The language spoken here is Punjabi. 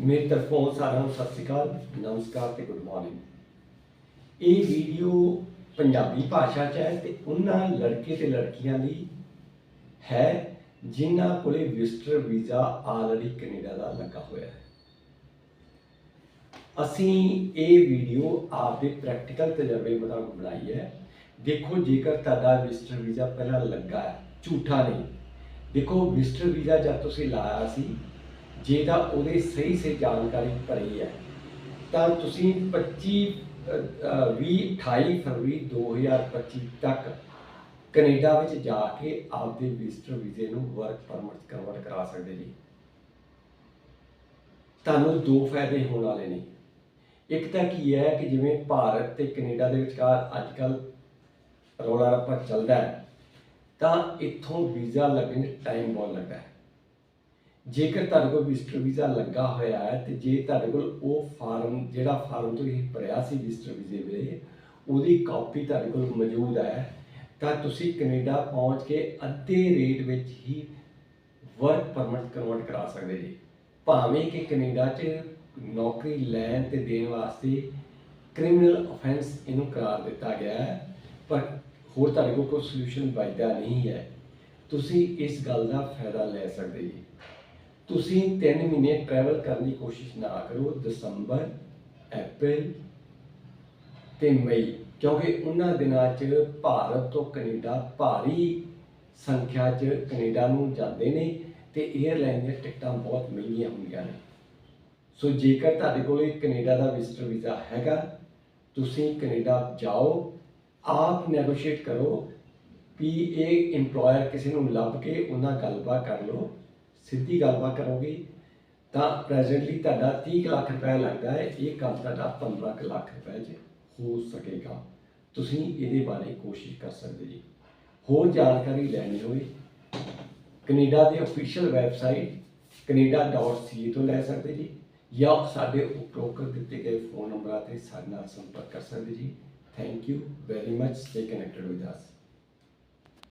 ਮੇਰੇ ਤਰਫੋਂ ਸਾਰਿਆਂ ਨੂੰ ਸਤਿ ਸ਼੍ਰੀ ਅਕਾਲ, ਨਮਸਕਾਰ ਤੇ ਗੁੱਡ ਮਾਰਨਿੰਗ। ਇਹ ਵੀਡੀਓ ਪੰਜਾਬੀ ਭਾਸ਼ਾ 'ਚ ਹੈ ਤੇ ਉਹਨਾਂ ਲੜਕੇ ਤੇ ਲੜਕੀਆਂ ਲਈ ਹੈ, ਜਿਨ੍ਹਾਂ ਕੋਲੇ ਵਿਜ਼ਟਰ ਵੀਜ਼ਾ ਆਲਰੇਡੀ ਕੈਨੇਡਾ ਦਾ ਲੱਗਾ ਹੋਇਆ ਹੈ। ਅਸੀਂ ਇਹ ਵੀਡੀਓ ਆਪਦੇ ਪ੍ਰੈਕਟੀਕਲ ਤਜਰਬੇ ਮੁਤਾਬਕ ਬਣਾਈ ਹੈ। ਦੇਖੋ, ਜੇਕਰ ਤੁਹਾਡਾ ਵਿਜ਼ਟਰ ਵੀਜ਼ਾ ਪਹਿਲਾਂ ਲੱਗਾ ਹੈ, ਝੂਠਾ ਨਹੀਂ। ਦੇਖੋ, ਵਿਜ਼ਟਰ ਵੀਜ਼ਾ ਜਦ ਤੁਸੀਂ ਲਾਇਆ ਸੀ ਜੇ ਤਾਂ ਉਹਦੇ ਸਹੀ ਸਹੀ ਜਾਣਕਾਰੀ ਭਰੀ ਹੈ ਤਾਂ ਤੁਸੀਂ 25 ਅ, 20 28 ਫਰਵਰੀ 2025 ਤੱਕ ਕੈਨੇਡਾ ਵਿੱਚ ਜਾ ਕੇ ਆਪਦੇ ਵਿਜ਼ਟਰ ਵੀਜ਼ੇ ਨੂੰ ਵਰਕ ਪਰਮਿਟ ਕਨਵਰਟ ਕਰਾ ਸਕਦੇ ਜੀ। ਤੁਹਾਨੂੰ ਦੋ ਫਾਇਦੇ ਹੋਣ ਵਾਲੇ ਨੇ। ਇੱਕ ਤਾਂ ਕੀ ਹੈ ਕਿ ਜਿਵੇਂ ਭਾਰਤ ਤੇ ਕੈਨੇਡਾ ਦੇ ਵਿਚਕਾਰ ਅੱਜ ਕੱਲ ਰੌਲਾ ਰੱਪਾ ਚੱਲਦਾ ਹੈ ਤਾਂ ਇੱਥੋਂ ਵੀਜ਼ਾ ਲੱਗਣ ਟਾਈਮ ਬਹੁਤ ਲੱਗਦਾ ਹੈ। ਜੇਕਰ ਤੁਹਾਡੇ ਕੋਲ ਵਿਜ਼ਟਰ ਵੀਜ਼ਾ ਲੱਗਾ ਹੋਇਆ ਹੈ ਤੇ ਜੇ ਤੁਹਾਡੇ ਕੋਲ ਉਹ ਫਾਰਮ, ਜਿਹੜਾ ਫਾਰਮ ਤੁਸੀਂ ਭਰਿਆ ਸੀ ਵਿਜ਼ਟਰ ਵੀਜ਼ੇ ਵੇਲੇ, ਉਹਦੀ ਕਾਪੀ ਤੁਹਾਡੇ ਕੋਲ ਮੌਜੂਦ ਹੈ, ਤਾਂ ਤੁਸੀਂ ਕੈਨੇਡਾ ਪਹੁੰਚ ਕੇ ਅੱਧੇ ਰੇਟ ਵਿੱਚ ਹੀ ਵਰਕ ਪਰਮਿਟ ਕਨਵਰਟ ਕਰਾ ਸਕਦੇ ਜੀ। ਭਾਵੇਂ ਕਿ ਕੈਨੇਡਾ 'ਚ ਨੌਕਰੀ ਲੈਣ ਤੇ ਦੇਣ ਵਾਸਤੇ ਕ੍ਰਿਮੀਨਲ ਅਫੈਂਸ ਇਹਨੂੰ ਕਰਾਰ ਦਿੱਤਾ ਗਿਆ ਹੈ, ਪਰ ਹੋਰ ਤੁਹਾਡੇ ਕੋਲ ਕੋਈ ਸੋਲੂਸ਼ਨ ਬਚਦਾ ਨਹੀਂ ਹੈ। ਤੁਸੀਂ ਇਸ ਗੱਲ ਦਾ ਫਾਇਦਾ ਲੈ ਸਕਦੇ ਜੀ। ਤੁਸੀਂ 3 ਮਹੀਨੇ ਟਰੈਵਲ ਕਰਨ ਦੀ ਕੋਸ਼ਿਸ਼ ਨਾ ਕਰੋ ਦਸੰਬਰ ਅਪ੍ਰੈਲ ਤੇ ਮਈ ਕਿਉਂਕਿ ਉਹਨਾਂ ਦਿਨਾਂ 'ਚ ਭਾਰਤ ਤੋਂ ਕੈਨੇਡਾ ਭਾਰੀ ਸੰਖਿਆ 'ਚ ਕੈਨੇਡਾ ਨੂੰ ਜਾਂਦੇ ਨੇ ਤੇ 에ਅਰਲਾਈਨ ਦੀਆਂ ਟਿਕਟਾਂ ਬਹੁਤ ਮਹਿੰਗੀਆਂ ਹੁੰਦੀਆਂ ਨੇ। ਸੋ ਜੇਕਰ ਤੁਹਾਡੇ ਕੋਲ ਇਹ ਕੈਨੇਡਾ ਦਾ ਵਿਜ਼ਟਰ ਵੀਜ਼ਾ ਹੈਗਾ, ਤੁਸੀਂ ਕੈਨੇਡਾ ਜਾਓ, ਆਪ ਨੈਗੋਸ਼ੀਏਟ ਕਰੋ ਵੀ ਇਹ EMPLOYER ਕਿਸੇ ਨੂੰ ਲੱਭ ਕੇ ਉਹਨਾਂ ਗੱਲਬਾਤ ਕਰ ਲਓ। ਸਿੱਧੀ ਗੱਲਬਾਤ ਕਰੋਗੇ, ਤਾਂ ਪ੍ਰੈਜ਼ੈਂਟਲੀ ਤੁਹਾਡਾ 30 ਕੁ ਲੱਖ ਰੁਪਏ ਲੱਗਦਾ ਹੈ, ਇਹ ਕੰਮ ਤੁਹਾਡਾ 15 ਕੁ ਲੱਖ ਰੁਪਏ 'ਚ ਹੋ ਸਕੇਗਾ। ਤੁਸੀਂ ਇਹਦੇ ਬਾਰੇ ਕੋਸ਼ਿਸ਼ ਕਰ ਸਕਦੇ ਜੀ। ਹੋਰ ਜਾਣਕਾਰੀ ਲੈਣੀ ਹੋਵੇ, ਕੈਨੇਡਾ ਦੀ ਅਫੀਸ਼ੀਅਲ ਵੈਬਸਾਈਟ canada.ca ਤੋਂ ਲੈ ਸਕਦੇ ਜੀ, ਜਾਂ ਸਾਡੇ ਉਪਰੋਕਤ ਦਿੱਤੇ ਗਏ ਫੋਨ ਨੰਬਰਾਂ ਤੇ ਸਾਡੇ ਨਾਲ ਸੰਪਰਕ ਕਰ ਸਕਦੇ ਜੀ। Thank you very much stay connected with us